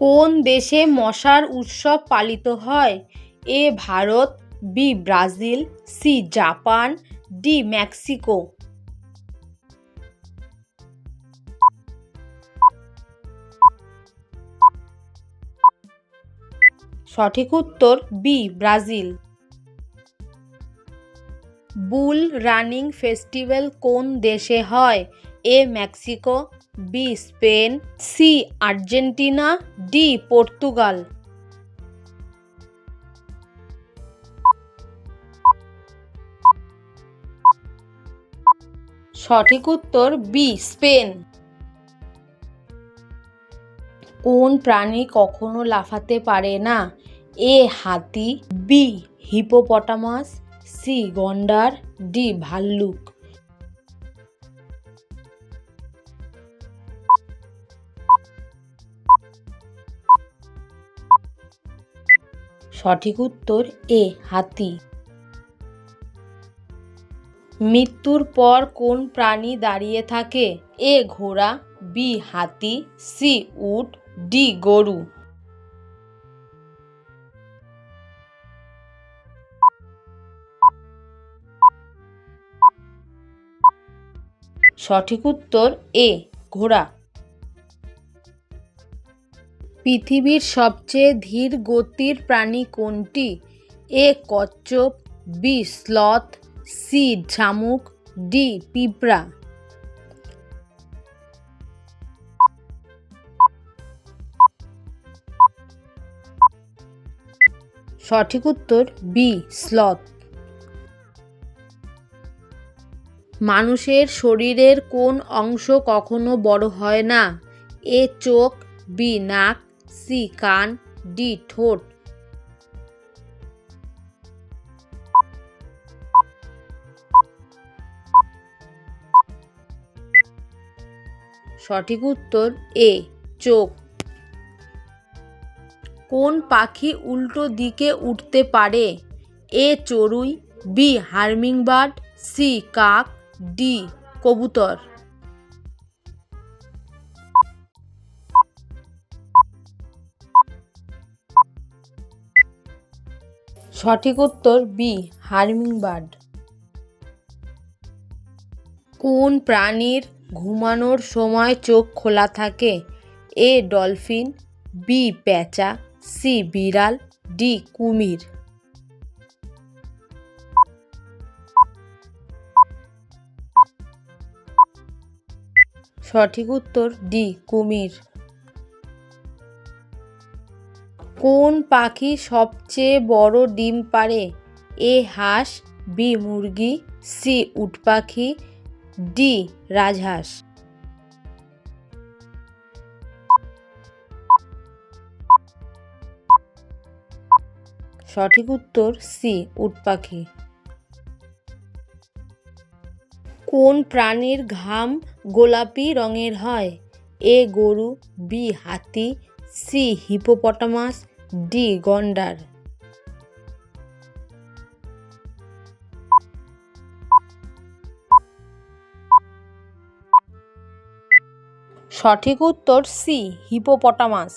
কোন দেশে মশার উৎসব পালিত হয়? A Bharat, B Brazil, C Japan, D Mexico. সঠিক উত্তর, B Brazil. Bull running festival কোন দেশে হয়? A Mexico B Spain C Argentina D Portugal সঠিক উত্তর বি স্পেন কোন প্রাণী কখনো লাফাতে পারে না? এ, হাতি বি হিপোপটামাস সি গন্ডার ডি ভাল্লুক। সঠিক উত্তর এ, হাতি। মৃত্যুর পর কোন প্রাণী দাঁড়িয়ে থাকে? এ, ঘোড়া, বি, হাতি, সি, উট, ডি, গরু। সঠিক উত্তর এ, ঘোড়া। পৃথিবীর সবচেয়ে ধীর গতির প্রাণী কোনটি? এ, কচ্ছপ, বি, স্লথ, সি, ঝামুক, ডি, পিঁপড়া। সঠিক উত্তর, বি, স্লথ। মানুষের শরীরের কোন অংশ কখনো বড় হয় না? এ, চোখ, বি, নাক সি কান ডি ঠোঁট। সঠিক উত্তর এ, চোখ। কোন পাখি উল্টো দিকে উঠতে পারে? এ, চড়ুই, বি, হার্মিংবার্ড, সি, কাক, ডি, কবুতর। সঠিক উত্তর বি, হার্মিংবার্ড। কোন প্রাণীর ঘুমানোর সময় চোখ খোলা থাকে? এ, ডলফিন, বি, প্যাঁচা, সি, বিড়াল, ডি, কুমির। সঠিক উত্তর ডি, কুমির। কোন পাখি সবচেয়ে বড় ডিম পাড়ে? এ হাঁস, বি মুরগি, সি উট পাখি, ডি রাজহাঁস। সঠিক উত্তর, সি উট পাখি। কোন প্রাণীর ঘাম গোলাপি রঙের হয়? এ গরু, বি হাতি, সি হিপোপটামাস ডি গন্ডার। সঠিক উত্তর সি হিপোপটামাস।